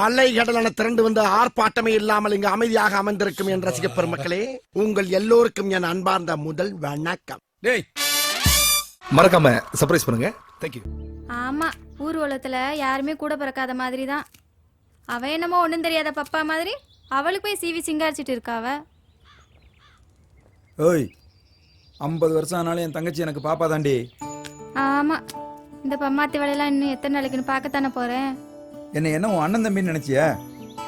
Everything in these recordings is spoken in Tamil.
அலை கடலான திரண்டு வந்து ஆர்ப்பாட்டமே இல்லாமல் இங்கு அமைதியாக அமர்ந்திருக்கும் என் ரசிக பெருமக்களே உங்கள் எல்லோருக்கும் என் அன்பார்ந்த முதல் வணக்கம். டேய். மறக்காம சர்ப்ரைஸ் பண்ணுங்க. தேங்க்யூ ஆமா ஊர்வலத்துல யாருமே கூட பிறக்காத மாதிரி தான் அவ என்னமோ ஒண்ணும் தெரியாத பப்பா மாதிரி அவளுக்கு போய் சீவி சிங்காரிச்சிட்டு இருக்காவ ஓய் ஐம்பது வருஷம் ஆனாலும் என் தங்கச்சி எனக்கு பாப்பா தாண்டி. ஆமா இந்த பம்மாத்தி வேலையெல்லாம் இன்னும் எத்தனை நாளைக்குன்னு பார்க்கத்தானே போறேன். என்னை என்ன உன் அண்ணன் தம்பின்னு நினைச்சியா?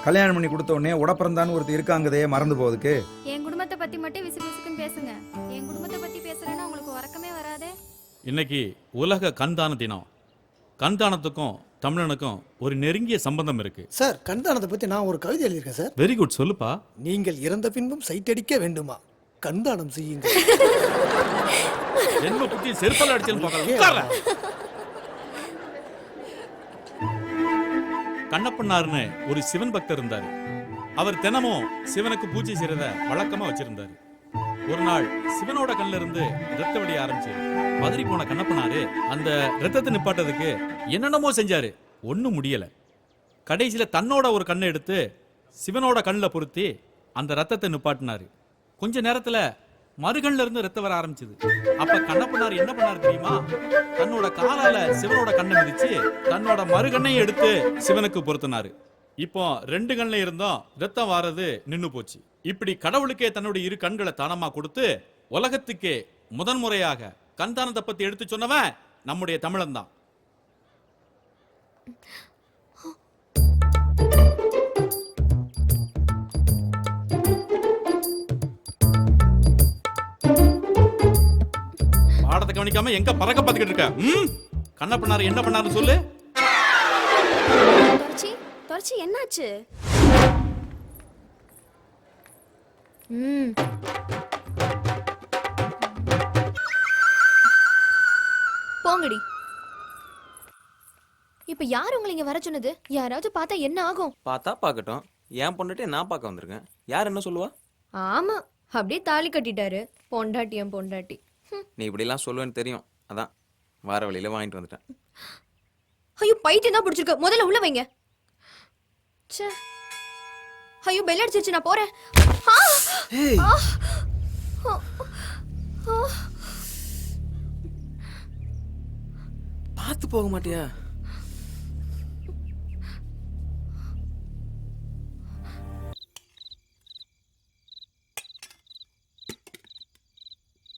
கல்யாணம் பண்ணி கொடுத்த உடனே உடப்பிறந்தான்னு ஒருத்தர் இருக்காங்கதே மறந்து போகுதுக்கு என் குடும்பத்தை பத்தி மட்டும் விசுக்கு விசுக்குன்னு பேசுங்க. என் குடும்பத்தை பத்தி பேசுறேன்னா உங்களுக்கு உறக்கமே வராதே. இன்னைக்கு உலக கண்தான தினம். கண்தானத்துக்கும் தமிழனுக்கும் ஒரு நெருங்கிய சம்பந்தம் இருக்கு. சார் கண்தானத்தை பத்தி நான் ஒரு கவிதை எழுதியிருக்கேன் சார். வெரி குட் சொல்லுப்பா. நீங்கள் இறந்த பின்பும் சைட்டடிக்க வேண்டுமா? கண்தானம் செய்யுங்கள். என்ன புத்தி செருப்பால் அடிச்சேன்னு பார்க்கலாம் கண்ணப்பண்ணார்னு ஒரு சிவன் பக்தர் இருந்தாரு. அவர் தினமும் சிவனுக்கு பூஜை செய்யறத வழக்கமா வச்சிருந்தாரு. ஒரு நாள் சிவனோட கண்ணுல இருந்து ரத்த வடிய ஆரம்பிச்சது. பதறி போன கண்ணப்பனாரு அந்த ரத்தத்தை நிப்பாட்டதுக்கு என்னென்னமோ செஞ்சாரு. ஒன்றும் முடியல. கடைசியில தன்னோட ஒரு கண்ணை எடுத்து சிவனோட கண்ணில் பொருத்தி அந்த ரத்தத்தை நிப்பாட்டினாரு. கொஞ்ச நேரத்தில் மறுகண்ல இருந்து ரத்தம் வர ஆரம்பிச்சது. அப்ப கண்ணப்பனார் என்ன பண்ணார் தெரியுமா? தன்னோட காலால சிவனோட கண்ணை மிதிச்சு தன்னோட மறுகண்ணையும் எடுத்து சிவனுக்கு பொருத்தினாரு. இப்போ ரெண்டு கண்ணில் இருந்தும் ரத்தம் வாரது நின்னு போச்சு. இப்படி கடவுளுக்கே தன்னுடைய இரு கண்களை தானமா கொடுத்து உலகத்துக்கே முதன்முறையாக கண்தானத்தை பத்தி எடுத்து சொன்னவன் நம்முடைய தமிழன் தான் பாடத்தை கவனிக்காம எங்க பறக்க பார்த்துக்கிட்டு இருக்க? ம்? கண்ண பண்ணாரு என்ன பண்ணாரு சொல்லு. தொடர்ச்சி தொடர்ச்சி என்னாச்சு? ம். போங்கடி. இப்ப யார் உங்களை இங்க வர சொன்னது? யாராவது பார்த்தா என்ன ஆகும்? பார்த்தா பார்க்கட்டும். என் பொண்டாட்டி நான் பார்க்க வந்திருக்கேன். யார் என்ன சொல்லுவா? ஆமா அப்படியே தாலி கட்டிட்டாரு. பொண்டாட்டி என் பொண்டாட்டி. நீ இப்படிலாம் சொல்லுவேன்னு தெரியும் அதான் வார வழியில வாங்கிட்டு வந்துட்டேன் ஐயோ பைத்தியம் தான் பிடிச்சிருக்கு முதல்ல உள்ள வைங்க ச்சே ஐயோ பெல் அடிச்சிருச்சு நான் போறேன் ஆ! ஆ! ஆ! ஆ! பார்த்து போக மாட்டியா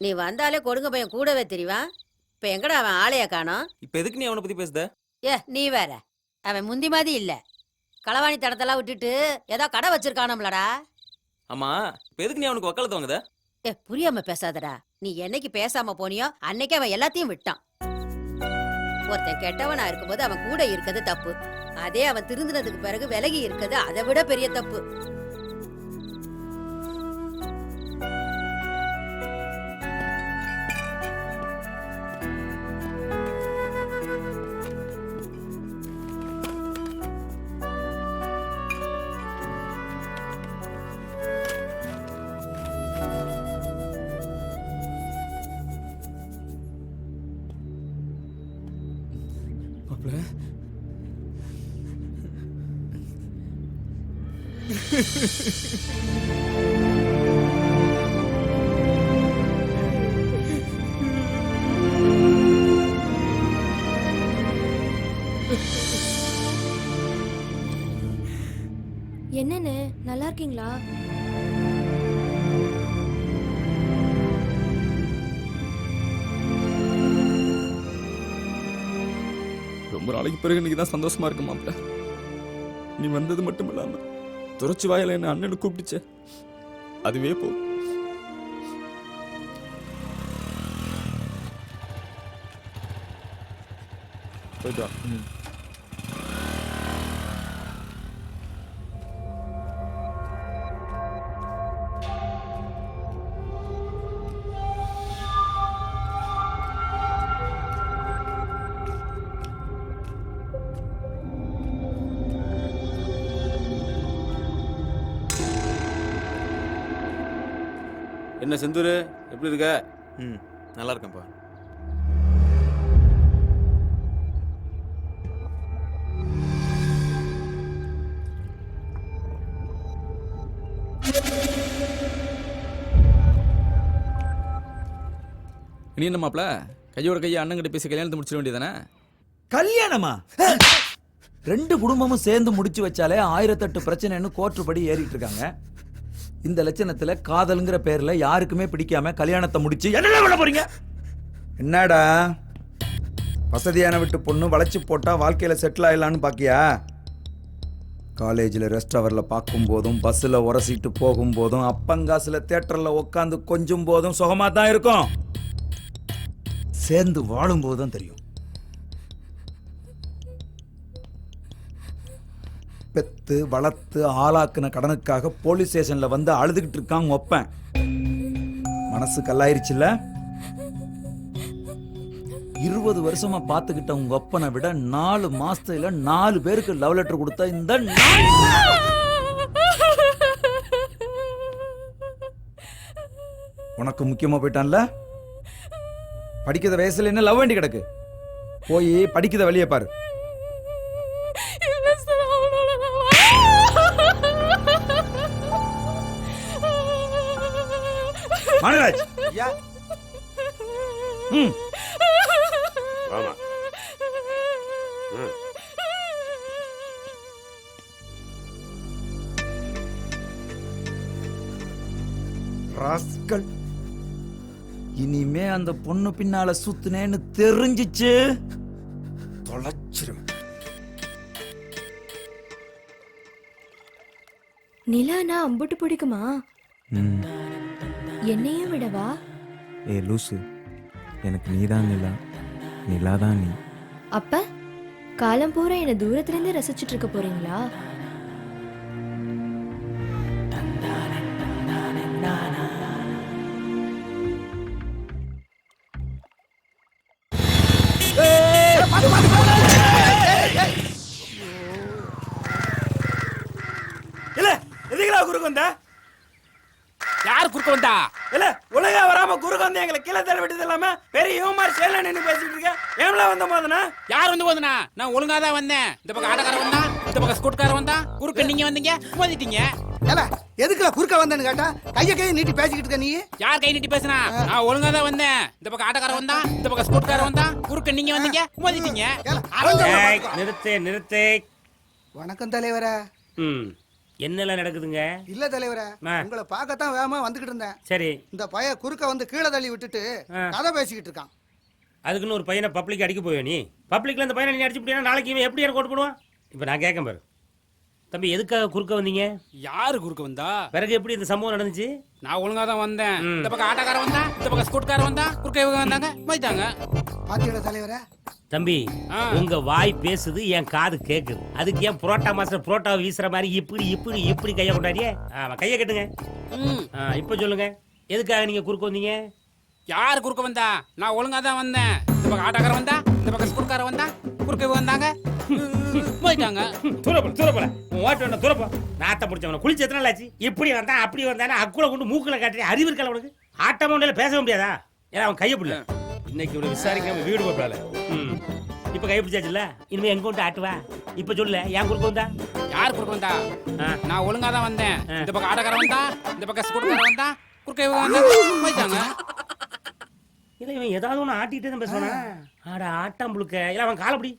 நீ வந்தாலே கொடுங்க பையன் கூடவே தெரிவான் இப்ப எங்கடா அவன் ஆளைய காணோம்? இப்போ எதுக்கு நீ அவனை பத்தி பேசுத? ஏ நீ வேற. அவன் முந்தி மாதிரி இல்ல. களவாணி தடத்தெல்லாம் விட்டுட்டு ஏதோ கடை வச்சிருக்கானம்லடா. ஆமா இப்போ எதுக்கு நீ அவனுக்கு வக்காலத்து வாங்குத? ஏ புரியாம பேசாதடா. நீ என்னைக்கு பேசாம போனியோ அன்னைக்கு அவன் எல்லாத்தையும் விட்டான். ஒருத்தன் கெட்டவனா இருக்கும்போது அவன் கூட இருக்கிறது தப்பு. அதே அவன் திருந்தினதுக்கு பிறகு விலகி இருக்கிறது அதை விட பெரிய தப்பு. என்னன்னு நல்லா இருக்கீங்களா? ரொம்ப நாளைக்கு பிறகு இன்னைக்கு தான் சந்தோஷமா இருக்கு மாப்பிள்ள. நீ வந்தது மட்டும் இல்லாமல் துறைச்சி வாயில என்ன அண்ணனு கூப்பிட்டுச்சே அதுவே போதும் போயிட்டு என்ன செந்தூர்? எப்படி இருக்க? ம் நல்லா இருக்கேன்ப்பா. நீ என்ன மாப்பிள? கையோட கையை அண்ணங்கிட்ட பேசி கல்யாணத்தை முடிச்சிட வேண்டியதானே கல்யாணமா? ரெண்டு குடும்பமும் சேர்ந்து முடிச்சு வச்சாலே ஆயிரத்தெட்டு பிரச்சனைன்னு கோர்ட்டுப்படி ஏறிட்டு இருக்காங்க. இந்த லட்சணத்துல காதல்ங்கிற பேர்ல யாருக்குமே பிடிக்காம கல்யாணத்தை முடிச்சு என்ன பண்ண போறீங்க? என்னடா? வசதியான விட்டு பொண்ணு வளைச்சு போட்டா வாழ்க்கையில செட்டில் ஆயிடலான்னு பாக்கியா? காலேஜில் ரெஸ்ட் ஹவரில் பார்க்கும் போதும் பஸ்ஸில் உரசிட்டு போகும்போதும் அப்பங்காசில் தேட்டரில் உட்காந்து கொஞ்சும் போதும் சுகமாக தான் இருக்கும். சேர்ந்து வாழும் போது தான் தெரியும். பெத்து வளர்த்து ஆளாக்குன கடனுக்காக போலீஸ் ஸ்டேஷன்ல வந்து அழுதுகிட்டு இருக்கான் ஒப்பேன். மனசு கல்லாயிருச்சுல்ல? இருபது வருஷமா பாத்துக்கிட்ட உங்க ஒப்பனை விட நாலு மாசத்துல நாலு பேருக்கு லவ் லெட்டர் கொடுத்த இந்த உனக்கு முக்கியமா போயிட்டான்ல? படிக்கிற வயசுல என்ன லவ் வேண்டி கிடக்கு? போய் படிக்கிற வழியை பாரு. மனராஜ் ம். ராஸ்கல் இனிமே அந்த பொண்ணு பின்னால சுத்துனேன்னு தெரிஞ்சிச்சு. தொலைச்சிரும். நிலானா அம்புட்டு பிடிக்குமா? என்னையும் விடவா? ஏ லூசு. எனக்கு நீதான் நிலா நிலா தான் நீ. அப்ப காலம் பூரா என்ன தூரத்துல இருந்து ரசிச்சிட்டு இருக்க போறீங்களா? இல்ல எதுக்குடா குறுக்கு வந்த? யார் குறுக்க வந்தா? இல்ல உலக வராம குறுக்கு வந்து எங்களை கீழே தள்ள விட்டது இல்லாம பெரிய இவமார் சேல நின்னு பேசிட்டு இருக்க. ஏம்ல வந்த போதுனா யார் வந்து போதுனா நான் ஒழுங்கா தான் வந்தேன். இந்த பக்கம் ஆட்டக்காரன் வந்தான் இந்த பக்கம் ஸ்கூட்காரன் வந்தான் குறுக்க நீங்க வந்தீங்க மோதிட்டீங்க. ஏல எதுக்குல குறுக்க வந்தேன்னு கேட்டா கைய கையை நீட்டி பேசிக்கிட்டு இருக்க நீ? யார் கை நீட்டி பேசுனா? நான் ஒழுங்கா தான் வந்தேன். இந்த பக்கம் ஆட்டக்காரன் வந்தான் இந்த பக்கம் ஸ்கூட்காரன் வந்தான் குறுக்க நீங்க வந்தீங்க மோதிட்டீங்க. நிறுத்து நிறுத்து. வணக்கம் தலைவரே. ம். என்னெல்லாம் நடக்குதுங்க? இல்ல தலைவரே. உங்களை பார்க்கத்தான் வேகமா வந்துகிட்டு இருந்தேன். சரி. இந்த பைய குறுக்க வந்து கீழே தள்ளி விட்டுட்டு. கதை பேசிக்கிட்டு இருக்கான். அதுக்குன்னு ஒரு பையனை பப்ளிக் அடிக்க போவே நீ? பப்ளிக்ல இந்த பையனை நீ அடிச்சு விட்டீங்கன்னா நாளைக்கு இவன் எப்படி எனக்கு ஓட்டு போடுவான்? இப்போ நான் கேட்க பாரு. தம்பி எதுக்காக குறுக்க வந்தீங்க? யாரு குறுக்க வந்தா? பிறகு எப்படி இந்த சம்பவம் நடந்துச்சு? நான் ஒழுங்கா தான் வந்தேன். இந்த பக்கம் ஆட்டக்காரன் வந்தான் இந்த பக்கம் ஸ்கூட்காரன் வந்தான் குறுக்க இவங்க வந்தாங்க. மோதிட்டாங்க பாத்தீங்களா தலைவரே தம்பி. உங்க வாய் பேசுது என் காது கேக்குது. அதுக்கு ஏன் புரோட்டா மாஸ்டர் புரோட்டா வீசுற மாதிரி இப்படி இப்படி இப்படி கையை கொண்டாடியே? கையை கட்டுங்க. இப்போ சொல்லுங்க. எதுக்காக நீங்க குறுக்க வந்தீங்க? யார் குறுக்க வந்தா? நான் ஒழுங்கா தான் வந்தேன். இந்த பக்கம் ஆட்டக்காரன் வந்தா இந்த பக்கம் ஸ்கூட்காரன் வந்தா குறுக்க வந்தாங்க. போயிட்டாங்க. தூரப்போல தூரப்போல ஓட்டு வேண்டாம் தூரப்போ நாத்த முடிச்சவன குளிச்சு எத்தனை நாள் ஆச்சு? இப்படி வந்தா அப்படி வந்தானே அக்குல கொண்டு மூக்குல காட்டி அறிவு இருக்கல உனக்கு ஆட்டமா பேச முடியாதா? ஏன்னா அவன் கையை பிடில இன்னைக்கு இவனை விசாரிக்காம வீடு போட்டால ம். இப்ப கை பிடிச்சாச்சுல்ல? இனிமே எங்க கொண்டு ஆட்டுவா இப்ப சொல்லு ஏன் குறுக்க வந்தா? யார் குறுக்க வந்தா? ஆ. நான் ஒழுங்கா தான் வந்தேன். ஆ. இந்த பக்கம் ஆட்டக்காரன் வந்தா இந்த பக்கம் ஸ்கூட்டர் வந்தா குறுக்க இவங்க வந்தாங்க போயிட்டாங்க. இல்ல இவன் ஏதாவது ஒண்ணு ஆட்டிட்டு தான் பேசுவானா? ஆட ஆட்டம் புழுக்க. இல்ல அவன் காலை பிடி.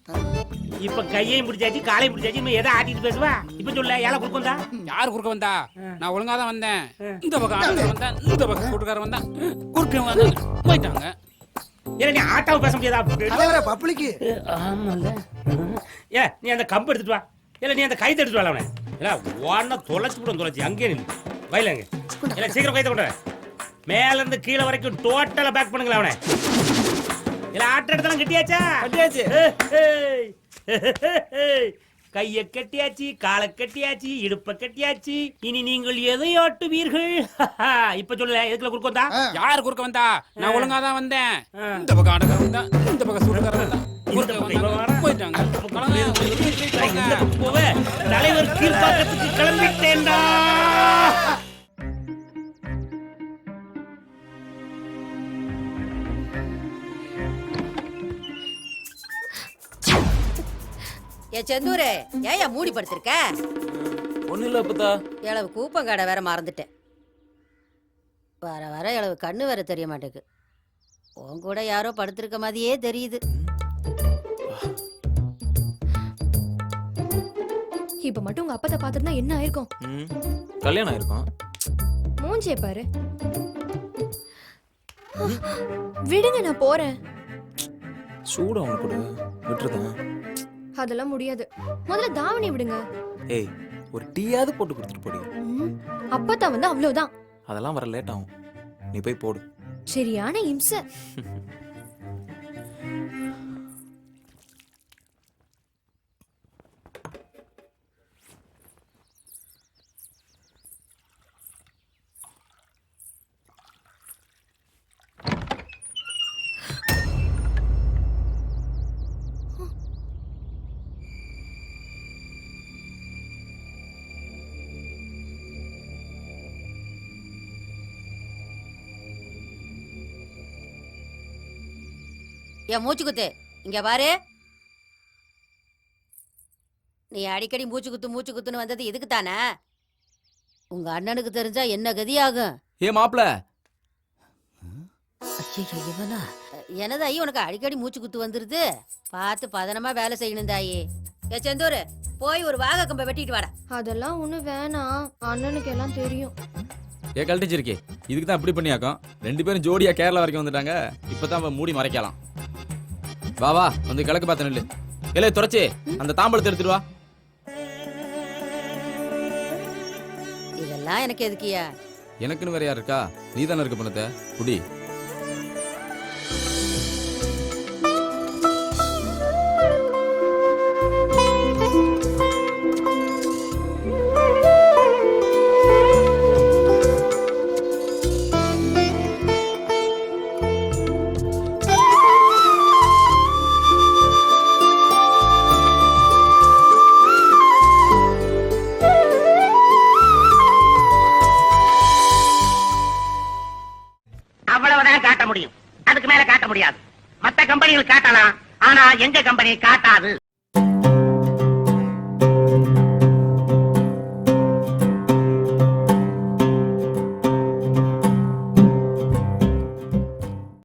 இப்ப கையையும் பிடிச்சாச்சு காலையும் பிடிச்சாச்சு இவன் எதை ஆட்டிட்டு பேசுவா? இப்ப சொல்ல ஏழை குறுக்க வந்தா? யார் குறுக்க வந்தா? நான் ஒழுங்கா தான் வந்தேன். இந்த பக்கம் ஆட்டக்காரன் வந்தா இந்த பக்கம் ஸ்கூட்டர் வந்தா குறுக்க இவங்க வந்தாங்க போயிட்டாங்க. இல்ல நீ ஆட்டாவும் பேச முடியாதா? பப்ளிக்கு ஆமால ஏ நீ அந்த கம்பு எடுத்துட்டு வா. இல்ல நீ அந்த கைத்தை எடுத்துட்டு வா அவனை. இல்ல ஓடன தொலைச்சு விடும் தொலைச்சு. அங்கேயே நில்லு. வயலங்க இல்ல சீக்கிரம் கைத்தை கொண்டு வா. மேல இருந்து கீழே வரைக்கும் டோட்டலா பேக் பண்ணுங்களேன் அவனை. இல்ல ஆட்ட இடத்தெல்லாம் கட்டியாச்சா? கட்டியாச்சு. கைய கட்டியாச்சு காலை கட்டியாச்சு இடுப்ப கட்டியாச்சு. இனி நீங்கள் எதை ஆட்டுவீர்கள்? இப்ப சொல்ல எதுக்குள்ள குறுக்க வந்தா? யார் குறுக்க வந்தா? நான் ஒழுங்கா தான் வந்தேன். இந்த பக்கம் ஆட்டக்காரன் வந்தா இந்த பக்கம் ஸ்கூட்டர் வந்தா. இந்த குறுக்க பக்கம் ஏ செந்தூரு ஏன் மூடி படுத்திருக்க ஒன்றும் இல்லை அப்பத்தா. இளவு கூப்பங்காடை வேற மறந்துட்டேன். வர வர இளவு கண்ணு வேற தெரிய மாட்டேங்குது. உன் கூட யாரோ படுத்திருக்க மாதிரியே தெரியுது. இப்ப மட்டும் உங்க அப்பத்தை பார்த்துருந்தா என்ன ஆயிருக்கும்? ம் கல்யாணம் ஆயிருக்கும். மூஞ்சிய பாரு. விடுங்க நான் போறேன். சூடம் அவனுக்கு கொடு விட்டுருதான். அதெல்லாம் முடியாது. முதல்ல தாவணி விடுங்க. ஏய் ஒரு டீயாவது போட்டு கொடுத்துட்டு போடி. ம், அப்பத்தா வந்து அவ்வளவுதான். அதெல்லாம் வர லேட் ஆகும். நீ போய் போடு. சரியான இம்சை. என் மூச்சு குத்து. இங்க பாரு. நீ அடிக்கடி மூச்சு குத்து மூச்சு குத்துன்னு வந்தது இதுக்கு தானே? உங்க அண்ணனுக்கு தெரிஞ்சா என்ன கதியாகும்? ஏ மாப்ள ஐயோ இவனா? எனது ஐயோ உனக்கு அடிக்கடி மூச்சு குத்து வந்துருது? பார்த்து பதனமா வேலை செய்யணும் தாயி. ஏ செந்தூர் போய் ஒரு வாகை கம்பை வெட்டிட்டு வாடா. அதெல்லாம் ஒண்ணு வேணாம். அண்ணனுக்கு எல்லாம் தெரியும். ஏ கழட்டிச்சிருக்கே. இதுக்கு தான் இப்படி பண்ணியாக்கும். ரெண்டு பேரும் ஜோடியா கேரளா வரைக்கும் வந்துட்டாங்க. இப்பதான் அவன் மூடி மறைக்கலாம். வா வா வந்து கிழக்கு பார்த்து நில்லு. இல்லை துறைச்சி அந்த தாம்பழத்தை எடுத்துட்டு வா. இதெல்லாம் எனக்கு எதுக்கியா எனக்குன்னு வேற யார் இருக்கா? நீ தானே இருக்க பண்ணத்த குடி. காட்டலாம் ஆனா எங்க கம்பெனி காட்டாது.